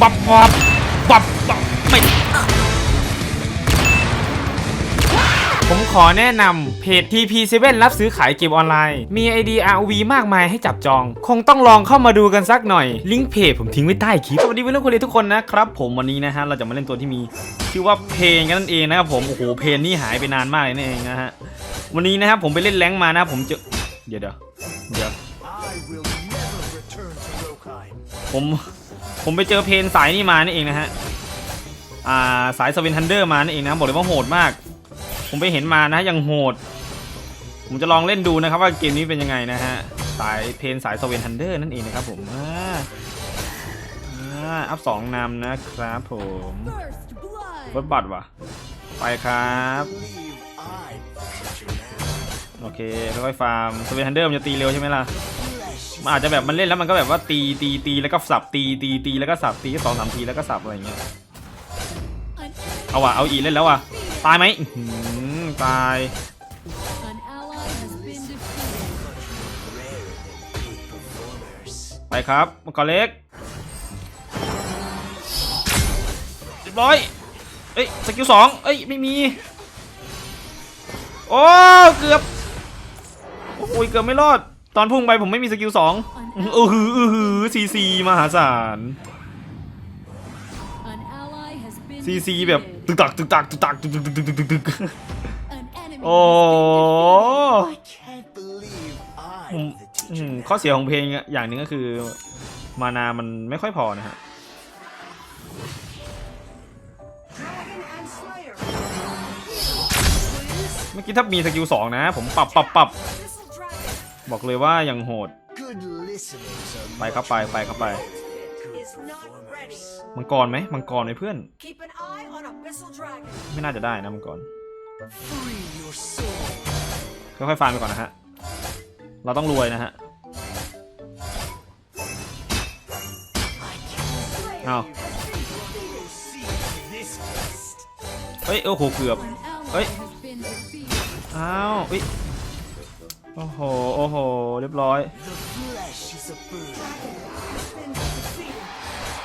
บับบับบับบับไม่ ผมขอแนะนำเพจ TP7 รับซื้อขายเกมออนไลน์ มี ID ROV มากมายให้จับจอง คงต้องลองเข้ามาดูกันสักหน่อย ลิงก์เพจผมทิ้งไว้ใต้คลิป สวัสดีเพื่อนๆคนเรียนทุกคนนะครับ ผมวันนี้นะฮะ เราจะมาเล่นตัวที่มีชื่อว่าเพลงกันนั่นเองนะครับผม โอ้โห เพลงนี่หายไปนานมากเลยนั่นเองนะฮะ วันนี้นะครับผมไปเล่นแรงค์มานะผมเจอ เดี๋ยวเดี๋ยวเดี๋ยว I will never return to Rokai. ผม ผมไปเจอเพนสายนี่มานี่เองนะฮะ อ่าสายสเวนทันเดอร์มานี่เองนะบอกเลยว่าโหดมาก ผมไปเห็นมานะยังโหด ผมจะลองเล่นดูนะครับว่าเกมนี้เป็นยังไงนะฮะ สายเพนสายสเวนทันเดอร์นั่นเองนะครับผมอ่าอ่าอัพสองนำนะครับผมรถบัตรวะไปครับ โอเคค่อยๆฟาร์มสเวนทันเดอร์มันจะตีเร็วใช่ไหมล่ะ มันอาจจะแบบมันเล่นแล้วมันก็แบบว่าตีตีตีแล้วก็สับตีตีตีแล้วก็สับตีสองสามทีแล้วก็สับอะไรอย่างเงี้ยเอาว่ะเอาอีเล่นแล้วว่ะตายไหมตายไปครับมังกรเล็กเรียบร้อยเอ้ยสกิลสองเอ้ยไม่มีโอ้เกือบโอ้ยเกือบไม่รอด ตอนพุ่งไปผมไม่มีสกิลสองเออหือเออหือซีซีมหาศาล An ally has been ซีซีแบบตึกตักตึกตักตึกตักตึกตึกตึกตึกตึกตึก An enemy โอ้ I can't believe ผม I'm the อื teacher ม now. ข้อเสียของเพลงอย่างหนึ่งก็คือ มานามันไม่ค่อยพอนะฮะเมื่อกี้ถ้ามีสกิลสองนะ ผมปรับปรับปรับ บอกเลยว่ายังโหด Good listeners are ไปเข้าไปไปเข้าไป good is not ready. performers. มังกรไหมมังกรไหมเพื่อน Keep an eye on Abyssal Dragon. ไม่น่าจะได้นะมังกร Free your soul. ค่อยๆฟาร์มไปก่อนนะฮะ เราต้องรวยนะฮะ I can't อ้าว see this test. เฮ้ยโอ้โหเกือบ An ally Ơi. has been defeated. อ้าวเอ้ยโอ้โห โอ้โห เรียบร้อย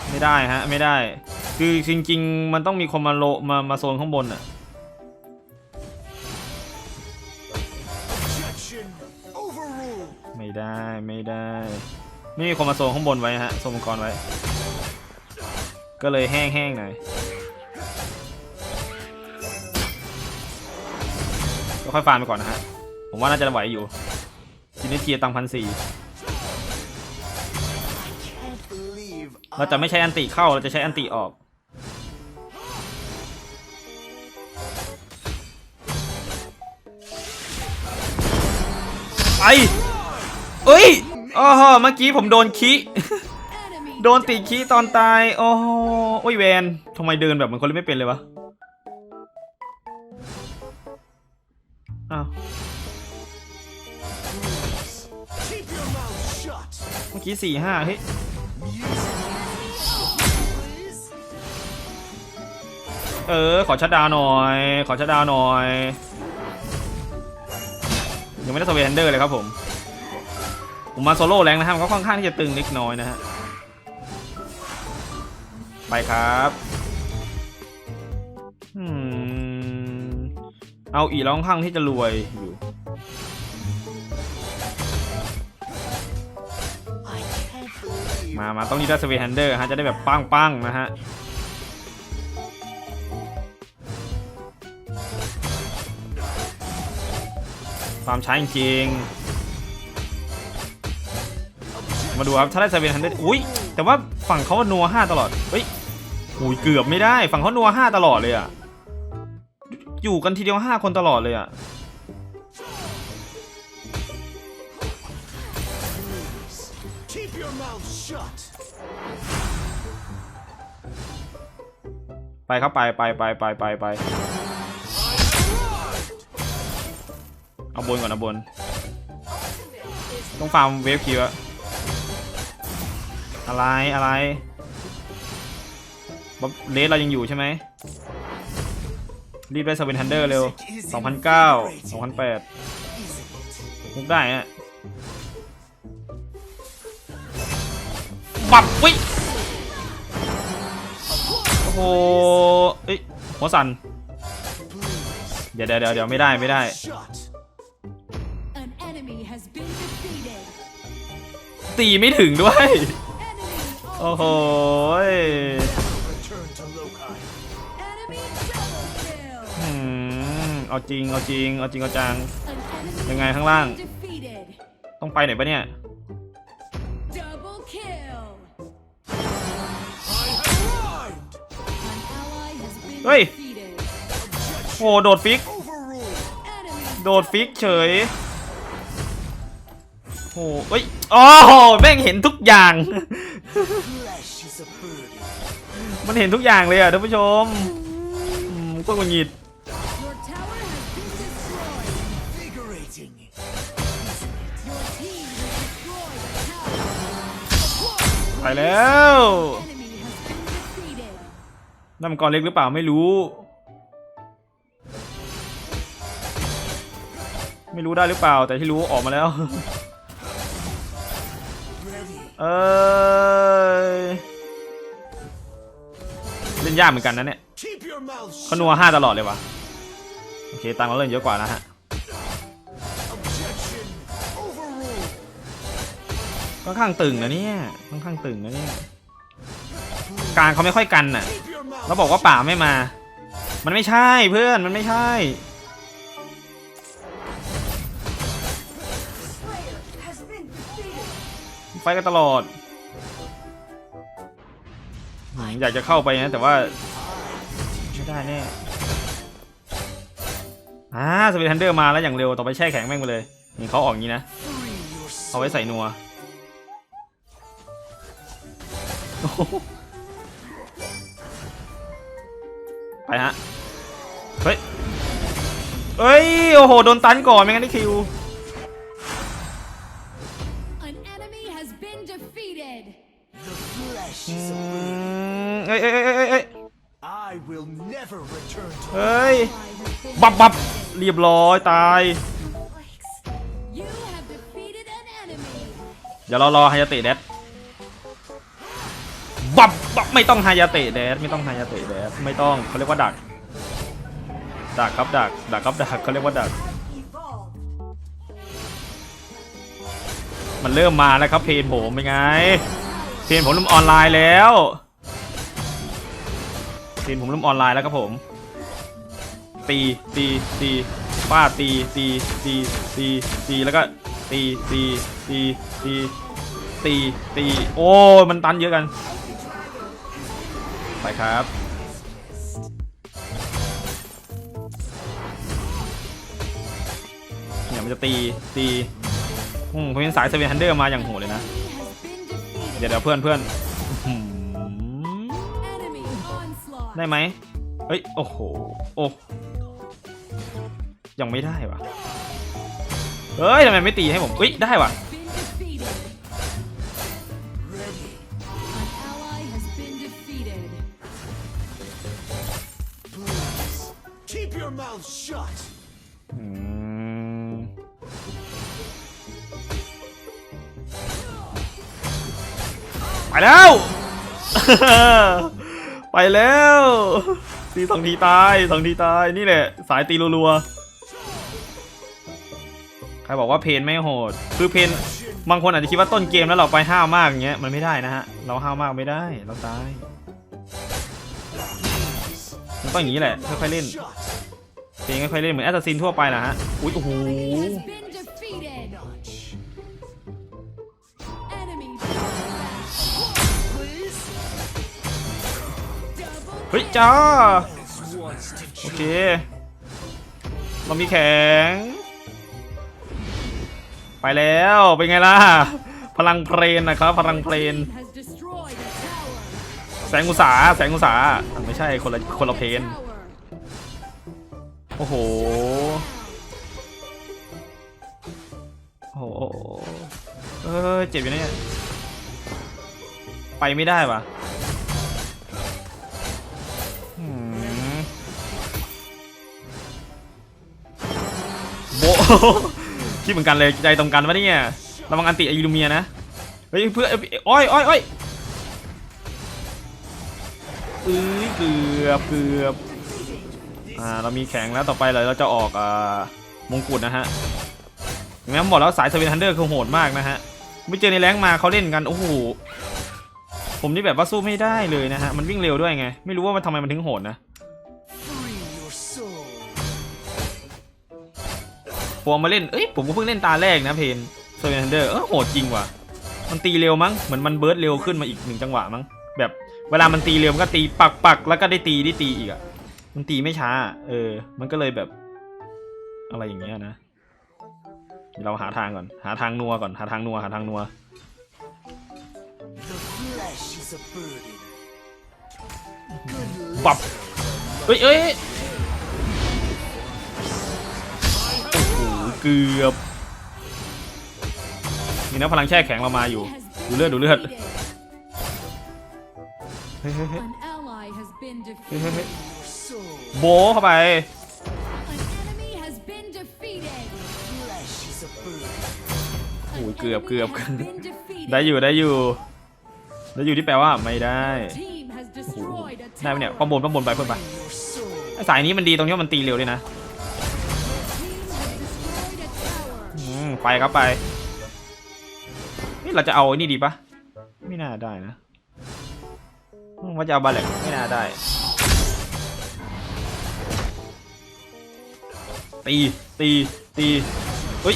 ไม่ได้ฮะ ไม่ได้ คือจริงๆ มันต้องมีคนมาโลมามาโซนข้างบนอะไม่ได้ ไม่ได้ ไม่มีคนมาโซนข้างบนไว้ฮะ โซนมังกรไว้ ก็เลยแห้งๆหน่อยก็ค่อยฟาร์มไปก่อนนะฮะ ผมว่าน่าจะไหวอยู่ จินิเทียตังพันสี่เราจะไม่ใช้อันติเข้าเราจะใช้อันติออกไปเอ้ยโอ้โหเมื่อกี้ผมโดนคิโดนติคีตอนตาย โอ้โหโอ้ยแวนทำไมเดินแบบเหมือนคนเล่นไม่เป็นเลยวะ อ้าว กี้สี่ห้าเฮ้ยเออ ขอชัดดาวหน่อย ขอชัดดาวหน่อย ยังไม่ได้สเวนเดอร์เลยครับผม ผมมาโซโล่แรงนะครับมันก็ค่อนข้างที่จะตึงเล็กน้อยนะฮะ ไปครับเอาอีร้องข้างที่จะรวยอยู่ มามาต้องนี่ได้สเวนฮันเดอร์ฮะจะได้แบบปังปังๆนะฮะความช้าจริงมาดูครับถ้าได้สเวนฮันเดอร์อุ้ยแต่ว่าฝั่งเขานัวห้าตลอดเฮ้ยอุ้ยเกือบไม่ได้ ฝั่งเขานัวห้าตลอดเลยอะอยู่กันทีเดียวห้าคนตลอดเลยอะ ไปครับไปไปไปไปไปไปเอาบนก่อนเอาบน ต้องฟาร์มเวฟคิวอะอะไรอะไรบ๊อบเลสเรายังอยู่ใช่ไหมรีบไปสเวนทันเดอร์เร็ว 2009 2008มุกได้อะ ปับวิโหเอ้ยหัวสั่นเดี๋ยวเดี๋ยวเดี๋ยวไม่ได้ไม่ได้ ตีไม่ถึงด้วย โอ้โหอืมเอาจริงเอาจริงเอาจริงเอาจังยังไงข้างล่าง ต้องไปไหนปะเนี่ย เฮ้ยโหโดดฟิก โดดฟิกเฉยโหเอ้ยอ๋อแม่งเห็นทุกอย่าง มันเห็นทุกอย่างเลยอะท่านผู้ชมก็งุนงิดไปแล้ว นั่นมันกรเล็กหรือเปล่าไม่รู้ ไม่รู้ได้หรือเปล่า แต่ที่รู้ออกมาแล้ว เอ้ยเล่นยากเหมือนกันนะเนี่ยเขานัวห้าตลอดเลยวะโอเคตังเราเล่นเยอะกว่านะฮะค่อนข้างตึงนะเนี่ยค่อนข้างตึงนะเนี่ย กลางเขาไม่ค่อยกันน่ะ แล้วบอกว่าป่าไม่มา มันไม่ใช่เพื่อนมันไม่ใช่ไฟกันตลอด อยากจะเข้าไปนะ แต่ว่าไม่ได้แน่อ่าสเปนทันเดอร์มาแล้วอย่างเร็วต่อไปแช่แข็งแม่งไปเลย นี่เขาออกงี้นะ เอาไว้ใส่นัวโอ้ ไปฮะ เฮ้ยเฮ้ย โอ้โห โดนตันก่อน ไม่งั้นได้คิว An enemy has been defeated. The flesh อื is a มเอ้ยเอ้ยเอ้ยเอ้ยเอ้ย I will never return to เฮ้ย Ally has been บับบับ defeated. เรียบร้อยตาย You have defeated an enemy. เดี๋ยวเรารอฮายาเตะแดด บับบับไม่ต้องฮายาเตะแดดไม่ต้องฮายาเตะแดดไม่ต้องเขาเรียกว่าดัก ดักครับดักดักครับดักเขาเรียกว่าดัก มันเริ่มมาแล้วครับเพนผมเป็นไง เพนผมเริ่มออนไลน์แล้ว เพนผมเริ่มออนไลน์แล้วครับผม ตีตีตีป้าดตีตีตีตีตีแล้วก็ตีตีตีตีตีตีโอ้มันตันเยอะกัน ไปครับ เนี่ยมันจะตี ตี อืมผมเป็นสายเซเว่นฮันเดอร์มาอย่างโหดเลยนะ เดี๋ยวเดี๋ยวเพื่อนเพื่อนได้ไหมเฮ้ย โอ้โห โอ้ยังไม่ได้วะเฮ้ยทำไมไม่ตีให้ผมเฮ้ย ได้วะ ไปแล้ว ไปแล้วตีสองทีตายสองทีตายนี่แหละสายตีรัวๆใครบอกว่าเพนไม่โหด คือเพนบางคนอาจจะคิดว่าต้นเกมแล้วเราไปห้าวมากอย่างเงี้ยมันไม่ได้นะฮะเราห้าวมากไม่ได้เราตายมันต้องอย่างนี้แหละค่อยๆเล่นเพลงค่อยๆเล่นเหมือนแอสซัสซินทั่วไปแหละฮะอุ้ยโอ้โห ฮ้ยจ้า โอเค เรามีแข็ง ไปแล้ว เป็นไงล่ะ พลังเพลนนะครับ พลังเพลน แสงอุตสาแสงอุตสาไม่ใช่คนละคนละเพลนโอ้โห โอ้โห เออเจ็บอยู่นะเนี่ย ไปไม่ได้ปะ คิดเหมือนกันเลยใจตรงกันวะเนี่ยระวังอันติอิลูเมียนะเฮ้ยเพื่อนอ้ยอ้อยอ้อยอ้อยเอ้ยเกือบเกือบอ่าเรามีแข็งแล้วต่อไปเลยเราจะออกอ่ามงกุฎนะฮะอย่างนั้นบอกแล้วสายสวินทันเดอร์คือโหดมากนะฮะไม่เจอในแรงมาเขาเล่นกันโอ้โหผมนี่แบบว่าสู้ไม่ได้เลยนะฮะมันวิ่งเร็วด้วยไง ไม่รู้ว่ามันทำไมมันถึงโหดนะ พอมาเล่น เอ้ยผมก็เพิ่งเล่นตาแรกนะเพนเซเว่นทันเดอร์ เออโหดจริงว่ะ มันตีเร็วมั้ง เหมือนมันเบิร์ดเร็วขึ้นมาอีกหนึ่งจังหวะมั้ง แบบเวลามันตีเร็วมันก็ตีปักปักแล้วก็ได้ตีได้ตีอีกอะมันตีไม่ช้า เออ มันก็เลยแบบ อะไรอย่างเงี้ยนะเดี๋ยวเราหาทางก่อน หาทางนัวก่อน หาทางนัว หาทางนัว The flesh is a burden. Good ปับเอ้ยเอ้ย กือบนี่นะพลังแช่แข็งเรามาอยู่ ดูเลือดดูเลือดเฮ้เฮ้เฮ้โบเข้าไปโอ้ยเกือบเกือบได้อยู่ได้อยู่ได้อยู่ที่แปลว่าไม่ได้ได้ไหมเนี่ยป้อมบนป้อมบนไปเพื่อนไปสายนี้มันดีตรงที่มันตีเร็วด้วยนะ ไปครับไป นี่เราจะเอาไอ้นี่ดีปะไม่น่าได้นะว่าจะเอาบาเล็กไม่น่าได้ ตีตีตีเฮ้ย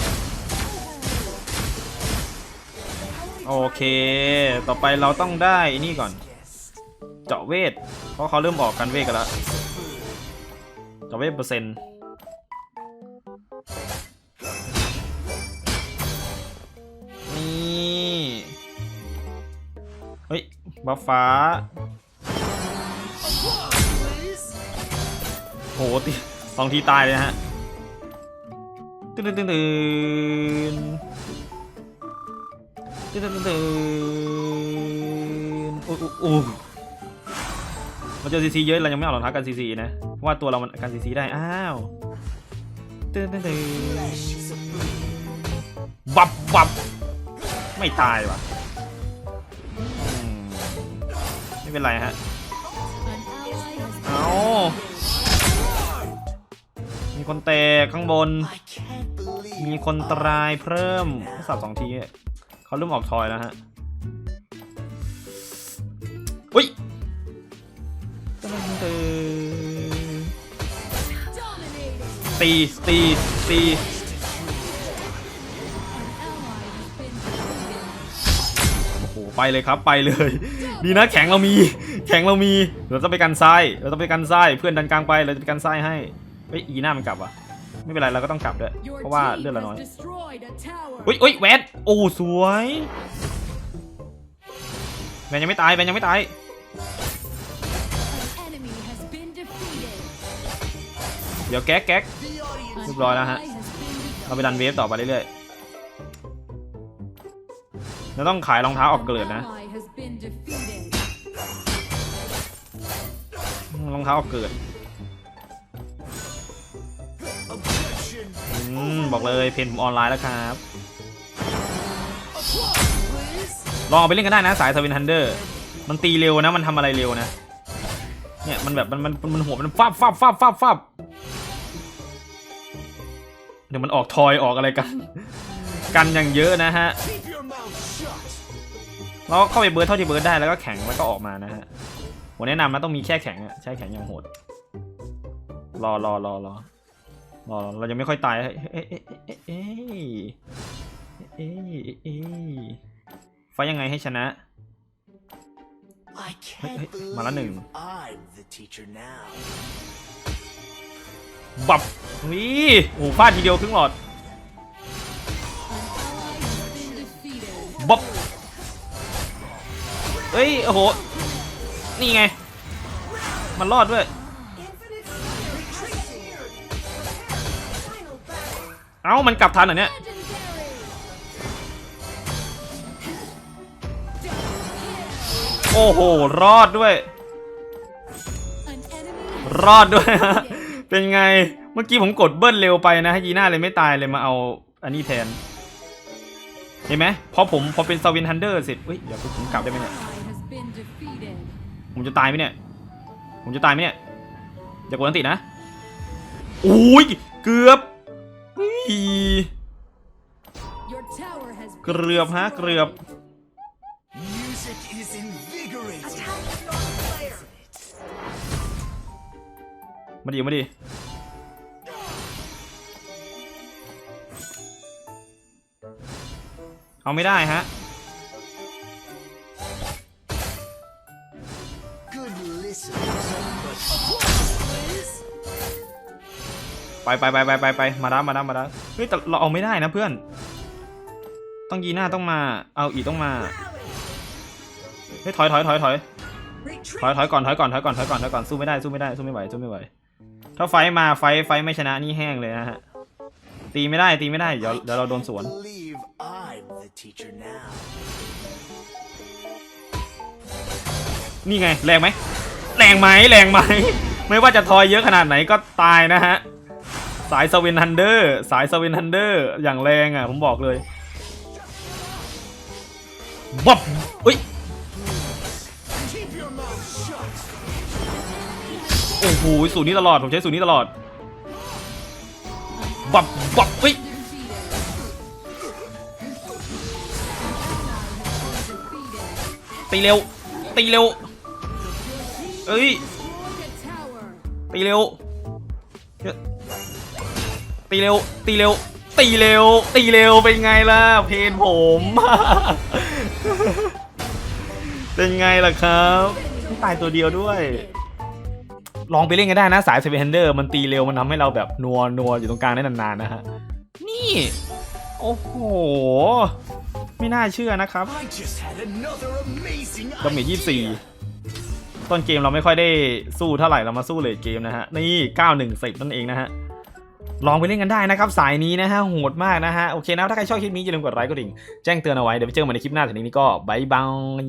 โอเค ต่อไปเราต้องได้ไอ้นี่ก่อน เจาะเวท เพราะเขาเริ่มออกกันเวทกันแล้ว เจาะเวทเปอร์เซ็นต์ บัฟฟ้า โหตีสองทีตายเลยฮะตื่นตื่นตื่นตื่นตื่นตื่นตื่นอ้โอ้มาเจอซีซีเยอะเรายังไม่เอาหลอกทักกันซีซีนะว่าตัวเรามันกันซีซีได้ อ้าวตื่นตื่นตื่นบับบับไม่ตายว่ะ ไม่เป็นไรฮะ เอามีคนเตะข้างบน มีคนตรายเพิ่มสับสองทีเขาเริ่มออกทอยแล้วฮะ อุ้ยตีตีตี ไปเลยครับไปเลย ดีนะแข็งเรามี แข็งเรามี เราจะไปกันซ้าย เราจะไปกันซ้าย เพื่อนดันกลางไป เราจะไปกันซ้ายให้เฮ้ยอีหน้ามันกลับว่ะไม่เป็นไรเราก็ต้องกลับด้วย Your เพราะว่า team เลือดเราน้อย has destroyed a tower. อุ้ยอุ้ยแวนโอ้สวยแวนยังไม่ตายแวนยังไม่ตาย An enemy has been defeated. เดี๋ยวแก๊กแก๊ก the audience. An เรียบร้อยแล้วฮะ ally has been defeated. เราไปดันเวฟต่อไปเรื่อยๆ เราต้องขายรองเท้าออกเกลือนะรองเท้าออกเกิดอืมบอกเลยเพนผมออนไลน์แล้วครับ ลองเอาไปเล่นกันได้นะสายสวินทันเดอร์ มันตีเร็วนะ มันทำอะไรเร็วนะ เนี่ยมันแบบมันมันมันหัวมันฟับฟับฟับฟับฟับเดี๋ยวมันออกทอยออกอะไรกัน กันอย่างเยอะนะฮะ เราเข้าไปเบิร์ดเท่าที่เบิร์ดได้แล้วก็แข็งแล้วก็ออกมานะฮะผมแนะนำนะต้องมีแค่แข็งอะใช่แข็งอย่างโหด รอรอรอรอรอเรายังไม่ค่อยตาย เอ้ยเอ้ยเอ้ยเอ้ยไฟยังไงให้ชนะ I Hey, can't hey, Malanung. believe I'm the teacher now. บับนี่โอ้โหฟาดทีเดียวครึ่งหลอดบับ เอ้ย โอ้โห นี่ไง มันรอดด้วย เอ้า มันกลับทันเหรอเนี่ย โอ้โห รอดด้วย รอดด้วยฮะเป็นไง เมื่อกี้ผมกดเบิ้ลเร็วไปนะฮะยีน่าเลยไม่ตายเลยมาเอาอันนี้แทน เห็นไหมพอผมพอเป็นสวินทันเดอร์เสร็จเฮ้ยเดี๋ยวผมกลับได้ไหมเนี่ย ผมจะตายไหมเนี่ย ผมจะตายไหมเนี่ยอย่ากดอันติดนะโอ้ยเกือบอุ๊ย Your tower has เกือบฮะเกือบ Music is invigorating. Attack your player. มาดิมาดิเอาไม่ได้ฮะ ไปไปไปไปไปไปมาด้ามาด้ามาด้าเฮ้ยแต่เราเอาไม่ได้นะเพื่อน ต้องยีหน้าต้องมา เอาอีต้องมาเฮ้ยถอยถอยถอยถอยถอยถอยก่อนถอยก่อนถอยก่อนถอยก่อนถอยก่อนสู้ไม่ได้สู้ไม่ได้สู้ไม่ไหวสู้ไม่ไหวถ้าไฟมาไฟไฟไม่ชนะนี่แห้งเลยนะฮะตีไม่ได้ตีไม่ได้เดี๋ยวเดี๋ยวเราโดนสวนนี่ไงแรงไหมแรงไหมแรงไหมไม่ว่าจะทอยเยอะขนาดไหนก็ตายนะฮะ สายสวินฮันเดอร์ สายสวินฮันเดอร์ อย่างแรงอะ ผมบอกเลยบ๊อบอุ้ยโอ้โหสูตรนี้ตลอด ผมใช้สูตรนี้ตลอดบ๊อบบ๊อบอุ้ยตีเร็ว ตีเร็ว เอ้ย ตีเร็ว ตีเร็ว ตีเร็ว ตีเร็ว ตีเร็ว เป็นไงล่ะ เพนผม เป็นไงล่ะครับตายตัวเดียวด้วย ลองไปเล่นกันได้นะ สายเซเวนเดอร์ มันตีเร็ว มันทำให้เราแบบนัวนัวอยู่ตรงกลางได้นานๆนะฮะ นี่ โอ้โห ไม่น่าเชื่อนะครับ I just had another amazing ดาเมจ idea. ยี่สี่ต้นเกมเราไม่ค่อยได้สู้เท่าไหร่เรามาสู้เลทเกมนะฮะ นี่เก้าหนึ่งสิบนั่นเองนะฮะ ลองไปเล่นกันได้นะครับ สายนี้นะฮะโหดมากนะฮะ โอเคนะ ถ้าใครชอบคลิปนี้อย่าลืมกดไลค์กดดิ่งแจ้งเตือนเอาไว้ เดี๋ยวไปเจอกันใหม่ในคลิปหน้าถึงนี้ก็บายบาย